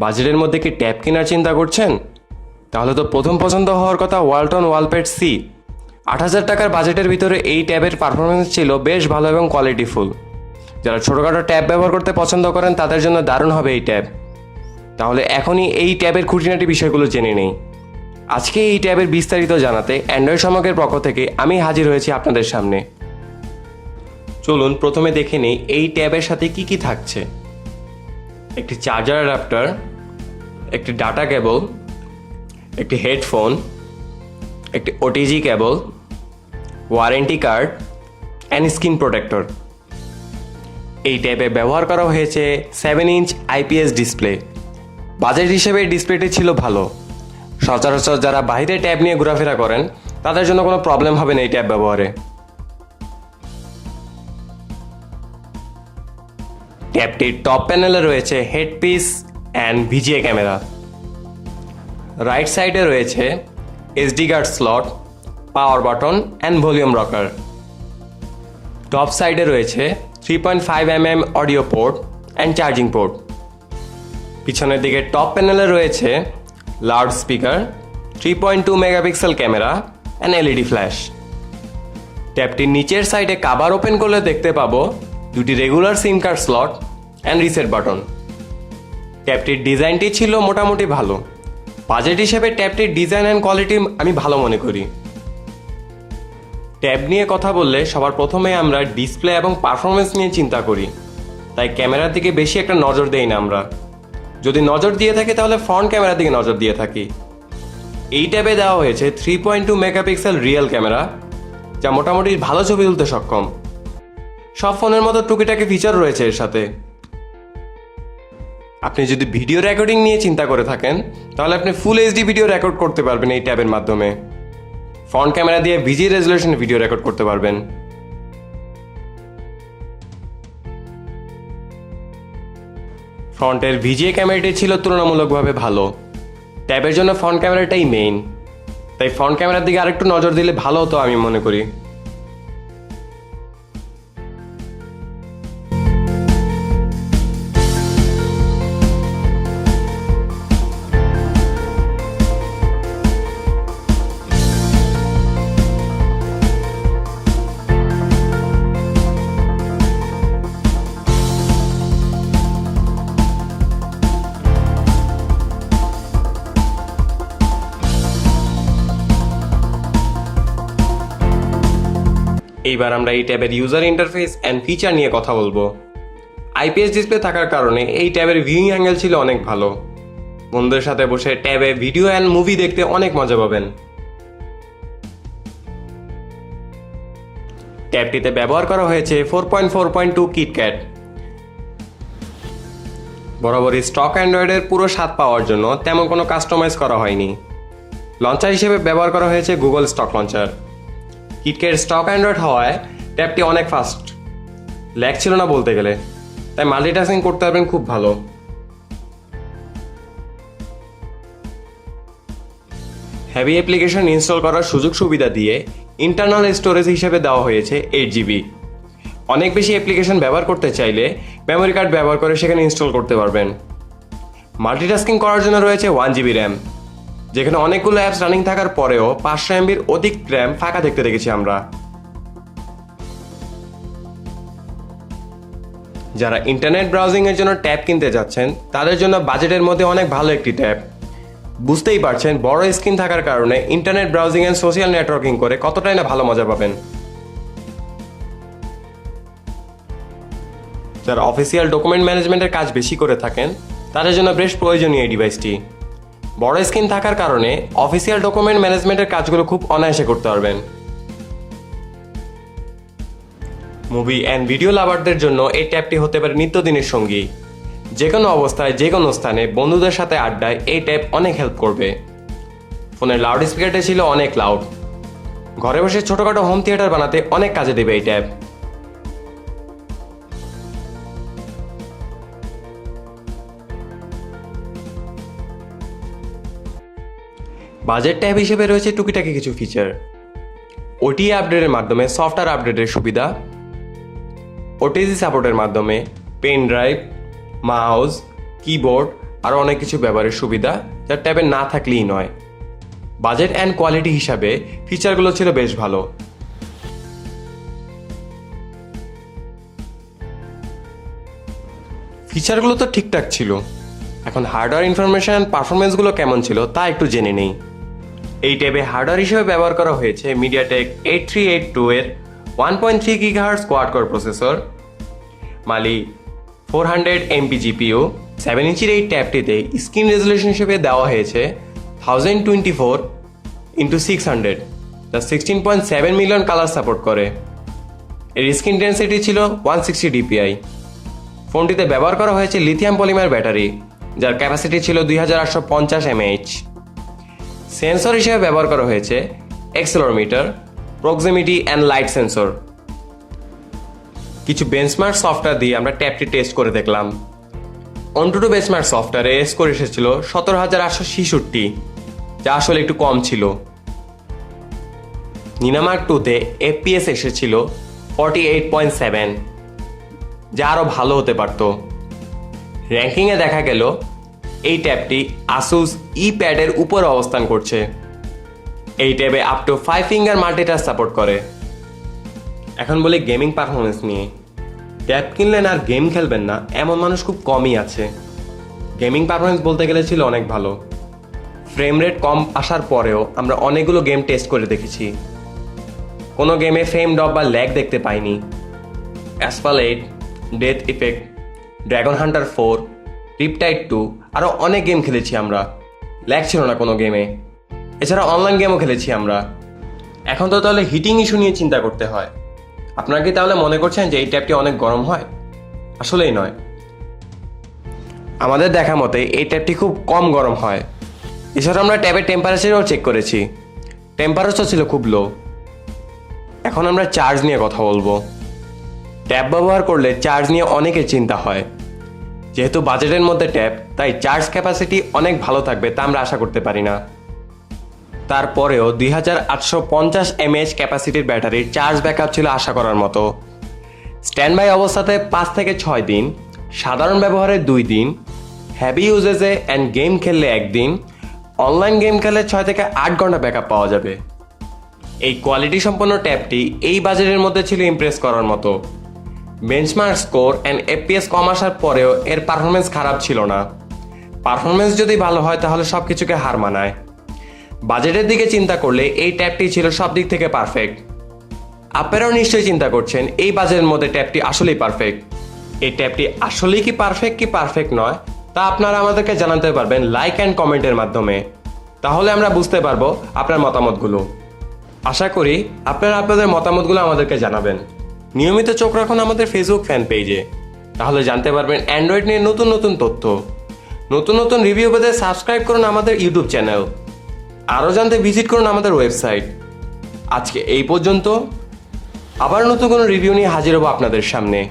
বাজেটের মধ্যে কি ট্যাব কেনার চিন্তা করছেন? তাহলে তো প্রথম পছন্দ হওয়ার কথা ওয়ালটন ওয়ালপেট সি। আট হাজার টাকার বাজেটের ভিতরে এই ট্যাবের পারফরমেন্স ছিল বেশ ভালো এবং কোয়ালিটিফুল যারা ছোটোখাটো ট্যাব ব্যবহার করতে পছন্দ করেন, তাদের জন্য দারুণ হবে এই ট্যাব। তাহলে এখনই এই ট্যাবের খুঁটিনাটি বিষয়গুলো জেনে নেই। আজকে এই ট্যাবের বিস্তারিত জানাতে অ্যান্ড্রয়েড সমকের পক্ষ থেকে আমি হাজির হয়েছি আপনাদের সামনে। চলুন প্রথমে দেখে নেই এই ট্যাবের সাথে কি কি থাকছে। একটি চার্জার অ্যাডাপ্টার একটি ডাটা কেবল একটি হেডফোন একটি OTG cable warranty card and screen protector এই ট্যাবে ব্যবহার করা হয়েছে seven inch IPS display budget হিসেবে ডিসপ্লেটি ছিল ভালো। সচরাচর যারা বাইরে ট্যাব নিয়ে ঘোরাফেরা করেন, তাদের জন্য কোনো প্রবলেম হবে না এই ট্যাব ব্যবহারে। ট্যাবটির টপ প্যানেলে রয়েছে headpiece and VGA camera right সাইডে রয়েছে SD card slot power button and volume rocker top সাইডে রয়েছে three point five M M audio port and charging port পিছনের দিকে টপ প্যানেলে রয়েছে loud speaker three point two megapixel camera and LED flash ট্যাবটির নিচের সাইডে কাবার ওপেন করলে দেখতে পাবো দুটি regular SIM card slot and reset button ট্যাবটির ডিজাইনটি ছিল মোটামুটি ভালো। বাজেট হিসেবে ট্যাবটির ডিজাইন অ্যান্ড কোয়ালিটি আমি ভালো মনে করি। ট্যাব নিয়ে কথা বললে সবার প্রথমে আমরা ডিসপ্লে এবং পারফরমেন্স নিয়ে চিন্তা করি। তাই ক্যামেরার দিকে বেশি একটা নজর দেই না আমরা। যদি নজর দিয়ে থাকি তাহলে ফ্রন্ট ক্যামেরার দিকে নজর দিয়ে থাকি। এই ট্যাবে দেওয়া হয়েছে three point two megapixel real camera যা মোটামুটি ভালো ছবি তুলতে সক্ষম। সব ফোনের মতো টুকিটাকি ফিচার রয়েছে এর সাথে। আপনি যদি ভিডিও রেকর্ডিং নিয়ে চিন্তা করে থাকেন, তাহলে আপনি ফুল এইচডি ভিডিও রেকর্ড করতে পারবেন এই ট্যাবের মাধ্যমে। ফ্রন্ট ক্যামেরা দিয়ে ভিজি রেজলিউশন ভিডিও রেকর্ড করতে পারবেন। ফ্রন্টের ভিজিএ ক্যামেরাটি ছিল তুলনামূলকভাবে ভালো। ট্যাবের জন্য ফ্রন্ট ক্যামেরাটাই মেইন তাই ফ্রন্ট ক্যামেরার দিকে আরেকটু নজর দিলে ভালো হতো আমি মনে করি। এইবার আমরা এই ট্যাবের ইউজার ইন্টারফেস অ্যান্ড ফিচার নিয়ে কথা বলব। আইপিএস ডিসপ্লে থাকার কারণে এই ট্যাবের ভিউইং অ্যাঙ্গেল ছিল অনেক ভালো। বন্ধুদের সাথে বসে ট্যাবে ভিডিও অ্যান্ড মুভি দেখতে অনেক মজা পাবেন। ট্যাবটিতে ব্যবহার করা হয়েছে four point four point two KitKat বরাবরই স্টক অ্যান্ড্রয়েডের পুরো স্বাদ পাওয়ার জন্য তেমন কোনো কাস্টমাইজ করা হয়নি। লঞ্চার হিসেবে ব্যবহার করা হয়েছে গুগল স্টক লঞ্চার কিটকের স্টক অ্যান্ড্রয়েড হওয়ায় ট্যাবটি অনেক ফাস্ট ল্যাগ ছিল না বলতে গেলে। তাই মাল্টিটাস্কিং করতে পারবেন খুব ভালো। হ্যাভি অ্যাপ্লিকেশন ইনস্টল করার সুযোগ সুবিধা দিয়ে ইন্টারনাল স্টোরেজ হিসেবে দেওয়া হয়েছে এইট জিবি অনেক বেশি অ্যাপ্লিকেশন ব্যবহার করতে চাইলে মেমোরি কার্ড ব্যবহার করে সেখানে ইনস্টল করতে পারবেন। মাল্টিটাস্কিং করার জন্য রয়েছে ওয়ান জিবি র্যাম যেখানে অনেকগুলো অ্যাপস রানিং থাকার পরেও পাঁচশো এমবির অধিক র্যাম ফাঁকা দেখতে দেখেছি আমরা। যারা ইন্টারনেট ব্রাউজিং এর জন্য ট্যাব কিনতে যাচ্ছেন, তাদের জন্য বাজেটের মধ্যে অনেক ভালো একটি ট্যাব। বুঝতেই পারছেন, বড় স্ক্রিন থাকার কারণে internet browsing and social networking করে কতটাই না ভালো মজা পাবেন। যারা অফিসিয়াল ডকুমেন্ট ম্যানেজমেন্টের কাজ বেশি করে থাকেন, তাদের জন্য বেশ প্রয়োজনীয় এই ডিভাইসটি বড় স্ক্রিন থাকার কারণে অফিসিয়াল ডকুমেন্ট ম্যানেজমেন্টের কাজগুলো খুব অনায়াসে করতে পারবেন। মুভি অ্যান্ড ভিডিও লাভারদের জন্য এই ট্যাবটি হতে পারে নিত্যদিনের সঙ্গী। যে কোনো অবস্থায় যে কোনো স্থানে বন্ধুদের সাথে আড্ডায় এই ট্যাব অনেক হেল্প করবে। ফোনের লাউড স্পিকারটা ছিল অনেক লাউড ঘরে বসে ছোটোখাটো হোম থিয়েটার বানাতে অনেক কাজে দেবে এই ট্যাব। বাজেট ট্যাব হিসেবে রয়েছে টুকিটাকি কিছু ফিচার ওটি আপডেটের মাধ্যমে সফটওয়্যার আপডেটের সুবিধা। ওটিজি সাপোর্টের মাধ্যমে পেন ড্রাইভ মাউস কিবোর্ড আরও অনেক কিছু ব্যবহারের সুবিধা যা ট্যাবে না থাকলেই নয়। বাজেট অ্যান্ড কোয়ালিটি হিসাবে ফিচারগুলো ছিল বেশ ভালো। ফিচারগুলো তো ঠিকঠাক ছিল। এখন হার্ডওয়্যার ইনফরমেশন পারফরমেন্সগুলো কেমন ছিল তা একটু জেনে নেই। এই ট্যাবে হার্ডওয়্যার হিসেবে ব্যবহার করা হয়েছে MediaTek eight three eight two এর one point three gigahertz quad core processor Mali four hundred MP GPU seven ইঞ্চির এই ট্যাবটিতে স্ক্রিন রেজলিউশন হিসেবে দেওয়া হয়েছে thousand twenty four into six hundred যা sixteen point seven million colour support করে। এর স্ক্রিন ডেন্সিটি ছিল ওয়ান সিক্সটি ডিপিআই ফোনটিতে ব্যবহার করা হয়েছে লিথিয়াম পলিমার ব্যাটারি যার ক্যাপাসিটি ছিল দুই হাজার আটশো পঞ্চাশ এমএইচ সেন্সর হিসেবে ব্যবহার করা হয়েছে accelerometer proximity and light sensor কিছু বেঞ্চমার্ক সফটওয়্যার দিয়ে আমরা ট্যাবটি টেস্ট করে দেখলাম। অন্টুটু বেঞ্চমার্ক সফটওয়্যারে স্কোর এসেছিল সতেরো হাজার আটশো ছেষট্টি, যা আসলে একটু কম ছিল। নিনামার্ক টুতে এফপিএস এসেছিল ফর্টি এইট পয়েন্ট সেভেন যা আরও ভালো হতে পারত। র্যাঙ্কিংয়ে দেখা গেল এই ট্যাবটি আসুস ই প্যাডের উপর অবস্থান করছে। এই ট্যাবে up to five finger multitouch support করে। এখন বলি গেমিং পারফরমেন্স নিয়ে। ট্যাব কিনলেন আর গেম খেলবেন না, এমন মানুষ খুব কমই আছে। গেমিং পারফরমেন্স বলতে গেলে ছিল অনেক ভালো। ফ্রেম রেট কম আসার পরেও আমরা অনেকগুলো গেম টেস্ট করে দেখেছি। কোনো গেমে ফ্রেম ড্রপ বা ল্যাগ দেখতে পাইনি। Asphalt Dead Effect Dragon Hunter four Riptide two আরও অনেক গেম খেলেছি আমরা। ল্যাগ ছিল না কোনো গেমে এছাড়া অনলাইন গেমও খেলেছি আমরা। এখন তো তাহলে হিটিং ইস্যু নিয়ে চিন্তা করতে হয়। আপনারা কি তাহলে মনে করছেন যে এই ট্যাপটি অনেক গরম হয়? আসলেই নয়। আমাদের দেখা মতে এই ট্যাপটি খুব কম গরম হয়। এছাড়া আমরা ট্যাবের টেম্পারেচারও চেক করেছি। টেম্পারেচার ছিল খুব লো এখন আমরা চার্জ নিয়ে কথা বলব। ট্যাব ব্যবহার করলে চার্জ নিয়ে অনেকের চিন্তা হয়। যেহেতু বাজেটের মধ্যে ট্যাব, তাই চার্জ ক্যাপাসিটি অনেক ভালো থাকবে তা আমরা আশা করতে পারি না। তারপরেও দুই হাজার আটশো পঞ্চাশ এমএএইচ ক্যাপাসিটির ব্যাটারির চার্জ ব্যাকআপ ছিল আশা করার মতো। স্ট্যান্ড বাই অবস্থাতে পাঁচ থেকে ছয় দিন, সাধারণ ব্যবহারে দুই দিন হ্যাভি ইউজেজে অ্যান্ড গেম খেললে একদিন, অনলাইন গেম খেললে ছয় থেকে আট ঘণ্টা ব্যাকআপ পাওয়া যাবে। এই কোয়ালিটি সম্পন্ন ট্যাবটি এই বাজেটের মধ্যে ছিল ইমপ্রেস করার মতো। বেঞ্চমার্ক স্কোর অ্যান্ড এপিএস কম আসার পরেও এর পারফরমেন্স খারাপ ছিল না। পারফরমেন্স যদি ভালো হয়, তাহলে সব কিছুকে হার মানায়। বাজেটের দিকে চিন্তা করলে এই ট্যাবটি ছিল সব দিক থেকে পারফেক্ট আপনারাও নিশ্চয়ই চিন্তা করছেন, এই বাজেটের মধ্যে ট্যাবটি আসলেই পারফেক্ট এই ট্যাবটি আসলেই কি পারফেক্ট কি পারফেক্ট নয়, তা আপনারা আমাদেরকে জানাতে পারবেন লাইক অ্যান্ড কমেন্টের মাধ্যমে। তাহলে আমরা বুঝতে পারব আপনার মতামতগুলো। আশা করি আপনারা আপনাদের মতামতগুলো আমাদেরকে জানাবেন। নিয়মিত চোখ রাখুন আমাদের ফেসবুক ফ্যান পেজে তাহলে জানতে পারবেন অ্যান্ড্রয়েড নিয়ে নতুন নতুন তথ্য। নতুন নতুন রিভিউ পেতে সাবস্ক্রাইব করুন আমাদের ইউটিউব চ্যানেল আরও জানতে ভিজিট করুন আমাদের ওয়েবসাইট আজকে এই পর্যন্ত। আবার নতুন কোনো রিভিউ নিয়ে হাজির হব আপনাদের সামনে।